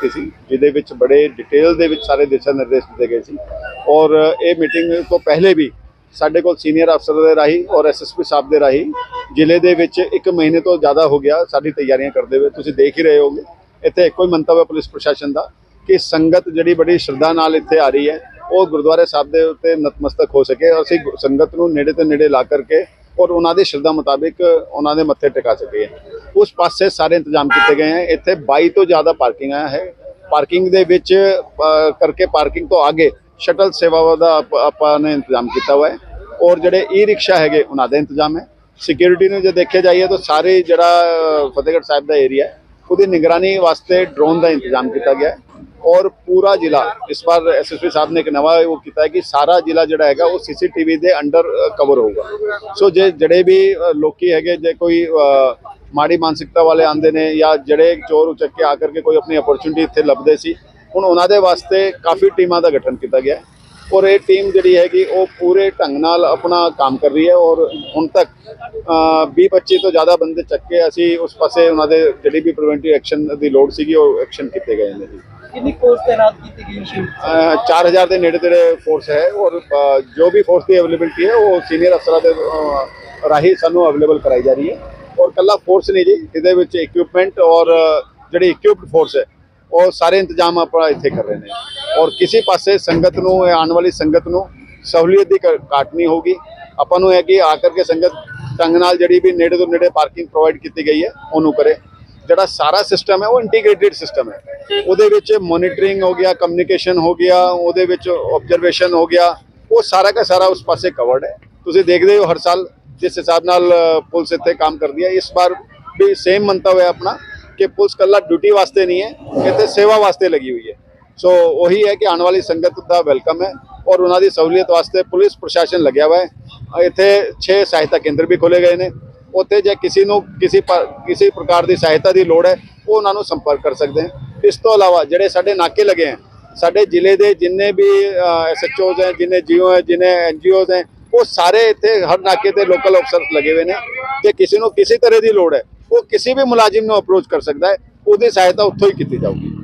ਕੀਤੀ ਸੀ, ਜਿਹਦੇ ਵਿੱਚ ਬੜੇ ਡਿਟੇਲ ਦੇ ਵਿੱਚ ਸਾਰੇ ਦਿਸ਼ਾ ਨਿਰਦੇਸ਼ ਦਿੱਤੇ ਗਏ ਸੀ। ਔਰ ਇਹ ਮੀਟਿੰਗ ਤੋਂ ਪਹਿਲੇ ਵੀ ਸਾਡੇ ਕੋਲ ਸੀਨੀਅਰ ਅਫਸਰ ਦੇ ਰਾਹੀਂ ਔਰ ਐਸਐਸਪੀ ਸਾਹਿਬ ਦੇ ਰਾਹੀਂ ਜ਼ਿਲ੍ਹੇ ਦੇ ਵਿੱਚ ਇੱਕ ਮਹੀਨੇ ਤੋਂ ਜ਼ਿਆਦਾ ਹੋ ਗਿਆ ਸਾਡੀ ਤਿਆਰੀਆਂ ਕਰਦੇ ਹੋਏ। ਤੁਸੀਂ ਦੇਖ ਹੀ ਰਹੇ ਹੋਗੇ, ਇੱਥੇ ਇੱਕੋ ਹੀ ਮੰਤਵ ਹੈ ਪੁਲਿਸ ਪ੍ਰਸ਼ਾਸਨ ਦਾ ਕਿ ਸੰਗਤ ਜਿਹੜੀ ਬੜੀ ਸ਼ਰਧਾ ਨਾਲ ਇੱਥੇ ਆ ਰਹੀ ਹੈ, ਉਹ ਗੁਰਦੁਆਰੇ ਸਾਹਿਬ ਦੇ ਉੱਤੇ ਨਤਮਸਤਕ ਹੋ ਸਕੇ। ਔਰ ਅਸੀਂ ਸੰਗਤ ਨੂੰ ਨੇੜੇ ਤੋਂ ਨੇੜੇ ਲਾ ਕਰਕੇ ਔਰ ਉਹਨਾਂ ਦੀ ਸ਼ਰਧਾ ਮੁਤਾਬਿਕ ਉਹਨਾਂ ਦੇ ਮੱਥੇ ਟਿਕਾ ਸਕੇ। ਉਸ ਪਾਸੇ ਸਾਰੇ ਇੰਤਜ਼ਾਮ ਕੀਤੇ ਗਏ ਹਨ ਇੱਥੇ 22 ਤੋਂ ਜ਼ਿਆਦਾ ਪਾਰਕਿੰਗਾਂ ਹੈ। ਪਾਰਕਿੰਗ ਦੇ ਵਿੱਚ ਕਰਕੇ ਪਾਰਕਿੰਗ ਤੋਂ ਅੱਗੇ ਸ਼ਟਲ ਸੇਵਾ ਦਾ ਆਪਾਂ ਨੇ ਇੰਤਜ਼ਾਮ ਕੀਤਾ ਹੋਇਆ ਹੈ। ਔਰ ਜਿਹੜੇ ਈ ਰਿਕਸ਼ਾ ਹੈਗੇ, ਉਹਨਾਂ ਦਾ ਇੰਤਜ਼ਾਮ ਹੈ। ਸਿਕਿਉਰਿਟੀ ਨੂੰ ਜੇ ਦੇਖਿਆ ਜਾਈਏ ਤਾਂ ਸਾਰੇ ਜਿਹੜਾ ਫਤਿਹਗੜ੍ਹ ਸਾਹਿਬ ਦਾ ਏਰੀਆ ਉਹਦੀ ਨਿਗਰਾਨੀ ਵਾਸਤੇ ਡਰੋਨ ਦਾ ਇੰਤਜ਼ਾਮ ਕੀਤਾ ਗਿਆ ਹੈ। ਔਰ ਪੂਰਾ ਜ਼ਿਲ੍ਹਾ ਇਸ ਵਾਰ ਐਸਐਸਪੀ ਸਾਹਿਬ ਨੇ ਇੱਕ ਨਵਾਂ ਉਹ ਕੀਤਾ ਹੈ ਕਿ ਸਾਰਾ ਜ਼ਿਲ੍ਹਾ ਜਿਹੜਾ ਹੈਗਾ ਉਹ ਸੀਸੀਟੀਵੀ ਦੇ ਅੰਡਰ ਕਵਰ ਹੋਊਗਾ। ਸੋ ਜੇ ਜਿਹੜੇ ਵੀ ਅ, ਲੋਕੀ ਹੈਗੇ ਜੇ ਕੋਈ ਮਾੜੀ ਮਾਨਸਿਕਤਾ ਵਾਲੇ ਆਂਦੇ ਨੇ ਜਾਂ ਜਿਹੜੇ ਚੋਰ ਉਚੱਕ ਕੇ ਆ ਕਰਕੇ ਕੋਈ ਆਪਣੀ ਅਪਰਚੁਨਿਟੀ ਇੱਥੇ ਲੱਭਦੇ ਸੀ ਹੁਣ ਉਹਨਾਂ ਦੇ ਵਾਸਤੇ ਕਾਫੀ ਟੀਮਾਂ ਦਾ ਗਠਨ ਕੀਤਾ ਗਿਆ ਔਰ ਇਹ ਟੀਮ ਜਿਹੜੀ ਹੈਗੀ ਉਹ ਪੂਰੇ ਢੰਗ ਨਾਲ ਆਪਣਾ ਕੰਮ ਕਰ ਰਹੀ ਹੈ ਔਰ ਹੁਣ ਤੱਕ 20 25 ਤੋਂ ਜ਼ਿਆਦਾ ਬੰਦੇ ਚੱਕ ਅਸੀਂ ਉਸ ਪਾਸੇ ਉਹਨਾਂ ਦੇ ਜਿਹੜੀ ਵੀ ਪ੍ਰੀਵੈਂਟਿਵ ਐਕਸ਼ਨ ਦੀ ਲੋੜ ਸੀਗੀ ਉਹ ਐਕਸ਼ਨ ਕੀਤੇ ਗਏ ਨੇ ਜੀ। ਕਿੰਨੀ ਫੋਰਸ ਤੈਨਾਤ ਕੀਤੀ ਗਈ ਸੀ ਅਹ 4000 ਦੇ ਨੇੜੇ ਤੇੜੇ ਫੋਰਸ ਹੈ ਔਰ ਜੋ ਵੀ ਫੋਰਸ ਦੀ ਅਵੇਲੇਬਿਲਟੀ ਹੈ ਉਹ ਸੀਨੀਅਰ ਅਫਸਰਾਂ ਦੇ ਰਾਹੀਂ ਸਾਨੂੰ ਅਵੇਲੇਬਲ ਕਰਾਈ ਜਾ ਰਹੀ ਹੈ। ਔਰ ਕੱਲਾ ਫੋਰਸ ਨਹੀਂ ਜੀ ਇਹਦੇ ਵਿੱਚ ਇਕਵਿਪਮੈਂਟ ਔਰ ਜਿਹੜੀ ਇਕਵਿਪਡ ਫੋਰਸ ਹੈ ਉਹ ਸਾਰੇ ਇੰਤਜ਼ਾਮ ਆਪਾਂ ਇੱਥੇ ਕਰ ਰਹੇ ਨੇ। ਔਰ ਕਿਸੇ ਪਾਸੇ ਸੰਗਤ ਨੂੰ ਆਉਣ ਵਾਲੀ ਸੰਗਤ ਨੂੰ ਸਹੂਲੀਅਤ ਦੀ ਕ- ਘਾਟ ਨਹੀਂ ਹੋਗੀ ਆਪਾਂ ਨੂੰ ਹੈ ਕਿ ਆ ਕਰਕੇ ਸੰਗਤ ਢੰਗ ਨਾਲ ਜਿਹੜੀ ਵੀ ਨੇੜੇ ਤੋਂ ਨੇੜੇ ਪਾਰਕਿੰਗ ਪ੍ਰੋਵਾਈਡ ਕੀਤੀ ਗਈ ਹੈ, ਉਹਨੂੰ ਕਰੇ। ਜਿਹੜਾ ਸਾਰਾ ਸਿਸਟਮ ਹੈ, ਉਹ ਇੰਟੀਗ੍ਰੇਟਿਡ ਸਿਸਟਮ ਹੈ। ਉਹਦੇ ਵਿੱਚ ਮੋਨੀਟਰਿੰਗ ਹੋ ਗਿਆ ਕਮਿਊਨੀਕੇਸ਼ਨ ਹੋ ਗਿਆ, ਉਹਦੇ ਵਿੱਚ ਆਬਜ਼ਰਵੇਸ਼ਨ ਹੋ ਗਿਆ, ਉਹ ਸਾਰਾ ਦਾ ਸਾਰਾ ਉਸ ਪਾਸੇ ਕਵਰਡ ਹੈ। ਤੁਸੀਂ ਦੇਖਦੇ ਹੋ ਹਰ ਸਾਲ ਜਿਸ ਹਿਸਾਬ ਨਾਲ ਪੁਲਿਸ ਇੱਥੇ ਕੰਮ ਕਰਦੀ ਹੈ, ਇਸ ਵਾਰ ਵੀ ਸੇਮ ਮੰਤਵ ਹੈ ਆਪਣਾ ਕਿ ਪੁਲਿਸ ਕੱਲਾ ਡਿਊਟੀ ਵਾਸਤੇ ਨਹੀਂ ਹੈ, ਇੱਥੇ ਸੇਵਾ ਵਾਸਤੇ ਲੱਗੀ ਹੋਈ ਹੈ। ਸੋ ਉਹੀ ਹੈ ਕਿ ਆਉਣ ਵਾਲੀ ਸੰਗਤ ਦਾ ਵੈਲਕਮ ਹੈ ਔਰ ਉਹਨਾਂ ਦੀ ਸਹੂਲੀਅਤ ਵਾਸਤੇ ਪੁਲਿਸ ਪ੍ਰਸ਼ਾਸਨ ਲੱਗਿਆ ਹੋਇਆ ਹੈ। ਇੱਥੇ 6 ਸਹਾਇਤਾ ਕੇਂਦਰ ਵੀ ਖੋਲੇ ਗਏ ਨੇ। ਉੱਥੇ ਜੇ ਕਿਸੇ ਨੂੰ ਕਿਸੇ ਪ- ਕਿਸੇ ਪ੍ਰਕਾਰ ਦੀ ਸਹਾਇਤਾ ਦੀ ਲੋੜ ਹੈ, ਉਹ ਉਹਨਾਂ ਨੂੰ ਸੰਪਰਕ ਕਰ ਸਕਦੇ ਹਨ ਇਸ ਤੋਂ ਇਲਾਵਾ ਜਿਹੜੇ ਸਾਡੇ ਨਾਕੇ ਲੱਗੇ ਹਨ ਸਾਡੇ ਜ਼ਿਲ੍ਹੇ ਦੇ ਜਿੰਨੇ ਵੀ ਐਸਐਚਓਜ਼ ਹੈ, ਜਿੰਨੇ ਜੀਓ ਹੈ, ਜਿੰਨੇ ਐਨਜੀਓਜ਼ ਹੈ, ਉਹ ਸਾਰੇ ਇੱਥੇ ਹਰ ਨਾਕੇ ਤੇ ਲੋਕਲ ਅਫਸਰ ਲੱਗੇ ਹੋਏ ਨੇ। ਤੇ ਕਿਸੇ ਨੂੰ ਕਿਸੇ ਤਰ੍ਹਾਂ ਦੀ ਲੋੜ ਹੈ, ਉਹ ਕਿਸੇ ਵੀ ਮੁਲਾਜ਼ਮ ਨੂੰ ਅਪਰੋਚ ਕਰ ਸਕਦਾ ਹੈ, ਉਹਦੀ ਸਹਾਇਤਾ ਉੱਥੋਂ ਹੀ ਕੀਤੀ ਜਾਊਗੀ।